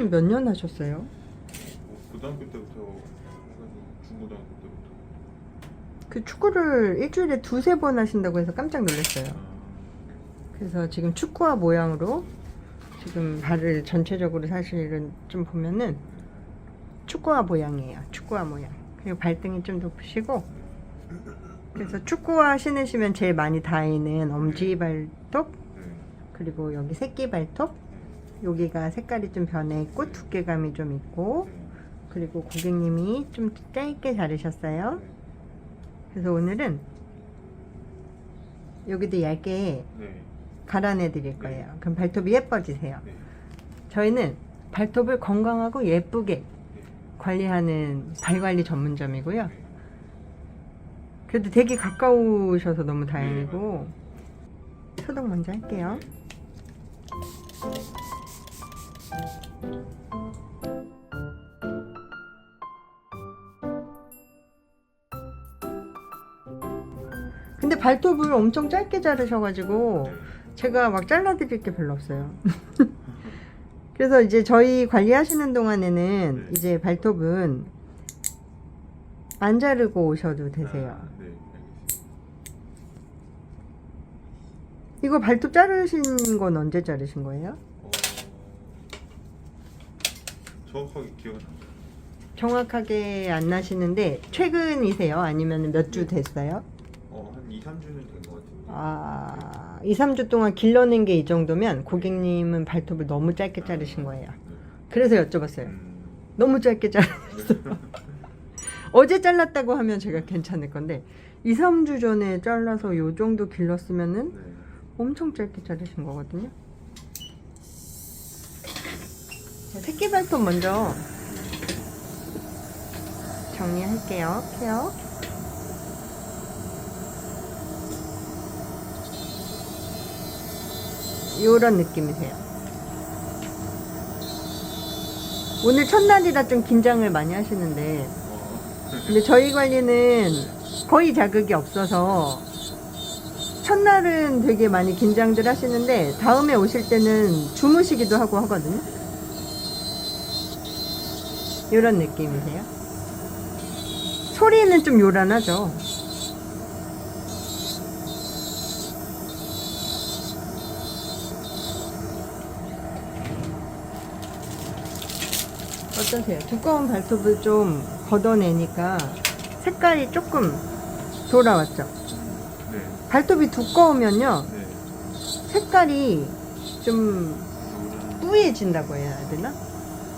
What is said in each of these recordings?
축구는 몇년 하셨어요? 뭐 고등학교 때부터 해가지고 중고등학교 때부터 그 축구를 일주일에 두세 번 하신다고 해서 깜짝 놀랐어요. 아, 그래서 지금 축구화 모양으로 지금 발을 전체적으로 사실은 좀 보면은 축구화 모양이에요. 축구화 모양. 그리고 발등이 좀 높으시고 그래서 축구화 신으시면 제일 많이 닿이는 엄지 발톱 네. 그리고 여기 새끼 발톱 여기가 색깔이 좀 변해 있고 두께감이 좀 있고 네. 그리고 고객님이 좀 짧게 자르셨어요. 네. 그래서 오늘은 여기도 얇게 네. 갈아내 드릴 거예요. 그럼 발톱이 예뻐지세요. 네. 저희는 발톱을 건강하고 예쁘게 네. 관리하는 발관리 전문점이고요. 네. 그래도 되게 가까우셔서 너무 다행이고 소독 먼저 할게요. 근데 발톱을 엄청 짧게 자르셔가지고 네. 제가 막 잘라드릴 게 별로 없어요. 그래서 이제 저희 관리하시는 동안에는 네. 이제 발톱은 안 자르고 오셔도 되세요. 아, 네. 이거 발톱 자르신 건 언제 자르신 거예요? 어, 정확하게 기억은 안 나요. 정확하게 안 나시는데 최근이세요? 아니면 몇 주 됐어요? 어, 한 2, 3주는 된 것 같은데. 아, 2, 3주 동안 길러낸 게 이 정도면 고객님은 발톱을 너무 짧게 자르신 거예요. 네. 그래서 여쭤봤어요. 음, 너무 짧게 자르셨어요. 어제 잘랐다고 하면 제가 괜찮을 건데 2, 3주 전에 잘라서 요 정도 길렀으면은 네. 엄청 짧게 자르신 거거든요. 자, 새끼 발톱 먼저 정리할게요. 케어. 요런 느낌이세요. 오늘 첫날이라 좀 긴장을 많이 하시는데 어, 근데 저희 관리는 거의 자극이 없어서 첫날은 되게 많이 긴장들 하시는데 다음에 오실 때는 주무시기도 하고 하거든요. 이런 느낌이세요. 소리는 좀 요란하죠. 어떠세요? 두꺼운 발톱을 좀 걷어내니까 색깔이 조금 돌아왔죠. 네. 발톱이 두꺼우면요 네. 색깔이 좀 뿌얘진다고 해야 되나?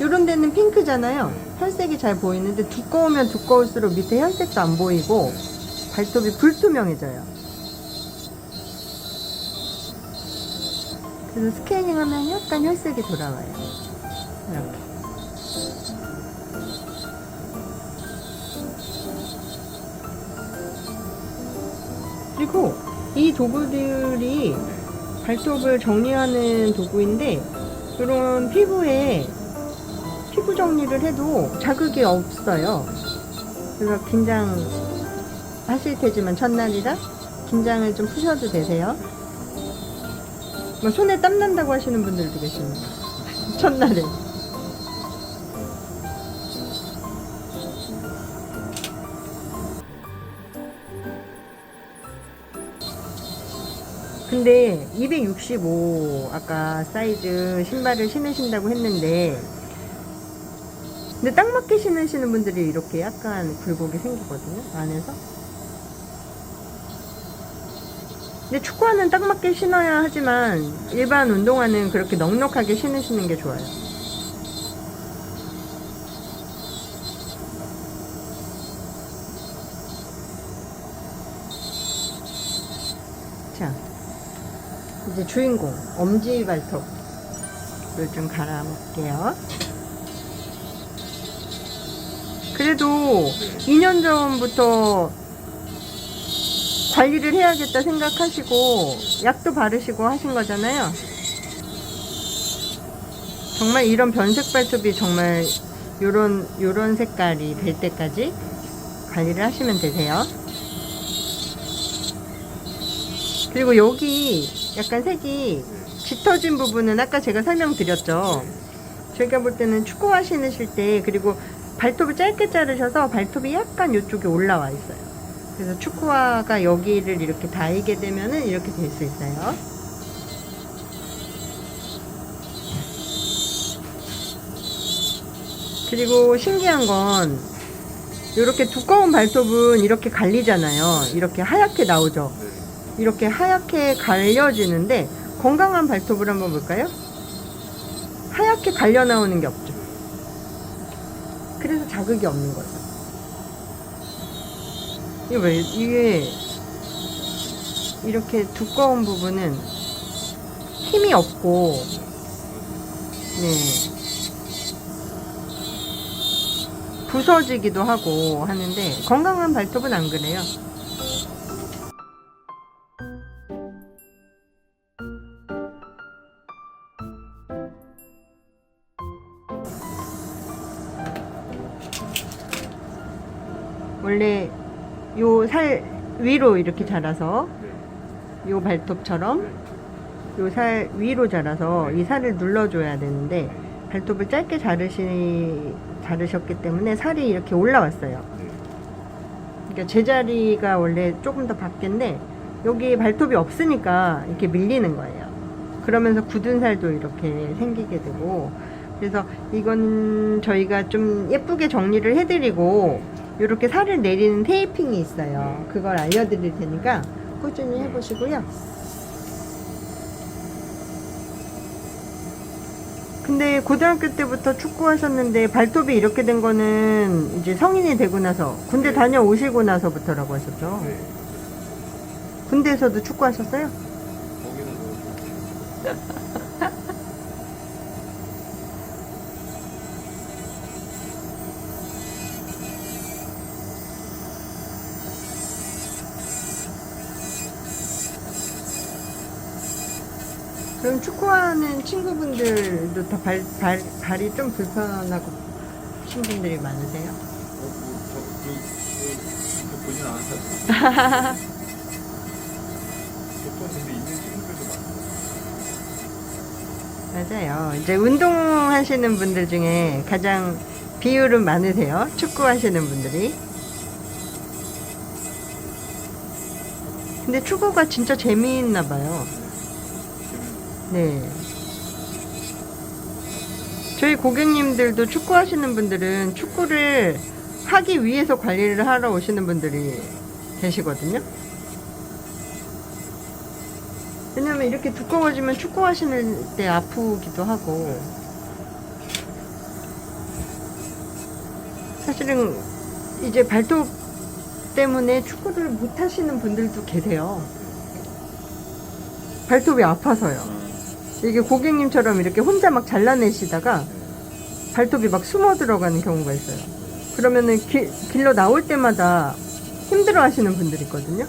이런 데는 핑크잖아요. 혈색이 잘 보이는데 두꺼우면 두꺼울수록 밑에 혈색도 안 보이고 발톱이 불투명해져요. 그래서 스캐닝하면 약간 혈색이 돌아와요. 이렇게. 그리고 이 도구들이 발톱을 정리하는 도구인데 이런 피부에 피부 정리를 해도 자극이 없어요. 그래서 긴장 하실 테지만 첫날이라 긴장을 좀 푸셔도 되세요. 뭐 손에 땀 난다고 하시는 분들도 계십니다. 첫날에. 근데 265 아까 사이즈 신발을 신으신다고 했는데 근데 딱 맞게 신으시는 분들이 이렇게 약간 굴곡이 생기거든요 안에서 근데 축구화는 딱 맞게 신어야 하지만 일반 운동화는 그렇게 넉넉하게 신으시는 게 좋아요 자 이제 주인공 엄지 발톱을 좀 갈아볼게요. 그래도 2년 전부터 관리를 해야겠다 생각하시고 약도 바르시고 하신 거잖아요. 정말 이런 변색 발톱이 정말 요런 요런 색깔이 될 때까지 관리를 하시면 되세요. 그리고 여기 약간 색이 짙어진 부분은 아까 제가 설명드렸죠. 제가 볼 때는 축구화 신으실 때 그리고 발톱을 짧게 자르셔서 발톱이 약간 이쪽에 올라와 있어요. 그래서 축구화가 여기를 이렇게 닿게 되면은 이렇게 될 수 있어요. 그리고 신기한 건 이렇게 두꺼운 발톱은 이렇게 갈리잖아요. 이렇게 하얗게 나오죠. 네. 이렇게 하얗게 갈려지는데 건강한 발톱을 한번 볼까요? 하얗게 갈려 나오는 게 없죠. 그래서 자극이 없는 거죠. 이게 왜 이게 이렇게 두꺼운 부분은 힘이 없고 네 부서지기도 하고 하는데 건강한 발톱은 안 그래요. 원래 요 살 위로 이렇게 자라서 네. 요 발톱처럼 네. 요살 위로 자라서 이 살을 눌러줘야 되는데 발톱을 짧게 자르시 자르셨기 때문에 살이 이렇게 올라왔어요. 네. 그러니까 제자리가 원래 조금 더 밖인데 여기 발톱이 없으니까 이렇게 밀리는 거예요. 그러면서 굳은 살도 이렇게 생기게 되고 그래서 이건 저희가 좀 예쁘게 정리를 해드리고 이렇게 살을 내리는 테이핑이 있어요. 그걸 알려드릴 테니까 꾸준히 해보시고요. 근데 고등학교 때부터 축구하셨는데 발톱이 이렇게 된 거는 이제 성인이 되고 나서 군대 다녀오시고 나서부터라고 하셨죠? 네. 군대에서도 축구하셨어요? 거기는 그럼 축구하는 친구분들도 다 발, 발, 발이 좀 불편하고 하신 분들이 많으세요? 어, 뭐, 저, 그, 그, 그 보진. 맞아요. 이제 운동하시는 분들 중에 가장 비율은 많으세요. 축구하시는 분들이. 근데 축구가 진짜 재미있나 봐요. 네. 저희 고객님들도 축구하시는 분들은 축구를 하기 위해서 관리를 하러 오시는 분들이 계시거든요. 왜냐면 이렇게 두꺼워지면 축구하시는 때 아프기도 하고. 사실은 이제 발톱 때문에 축구를 못 하시는 분들도 계세요. 발톱이 아파서요. 이게 고객님처럼 이렇게 혼자 막 잘라내시다가 발톱이 막 숨어 들어가는 경우가 있어요. 그러면은 길, 길로 나올 때마다 힘들어 하시는 분들 있거든요.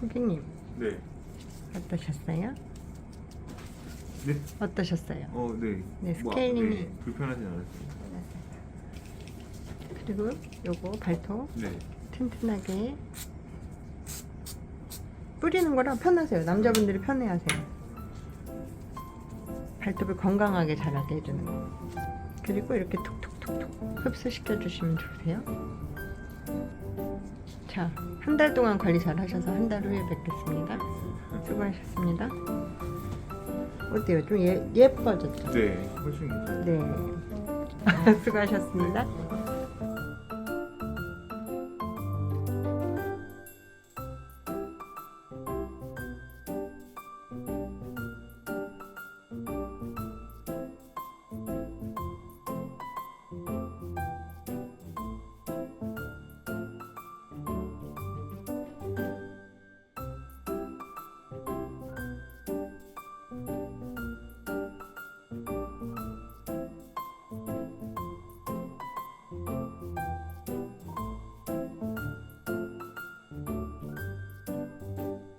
고객님, 네. 어떠셨어요? 네. 어떠셨어요? 어, 네. 네, 뭐, 스케일링이- 네, 불편하진 않았습니다. 그리고 요거 발톱 네. 튼튼하게 뿌리는 거랑 편하세요. 남자분들이 편해하세요. 발톱을 건강하게 자라게 해주는 거. 그리고 이렇게 톡톡톡톡 흡수시켜 주시면 좋으세요. 자, 한 달 동안 관리 잘 하셔서 한 달 후에 뵙겠습니다. 수고하셨습니다. 어때요? 좀 예, 예뻐졌죠? 네. 훨씬 괜찮아요. 네. 수고하셨습니다.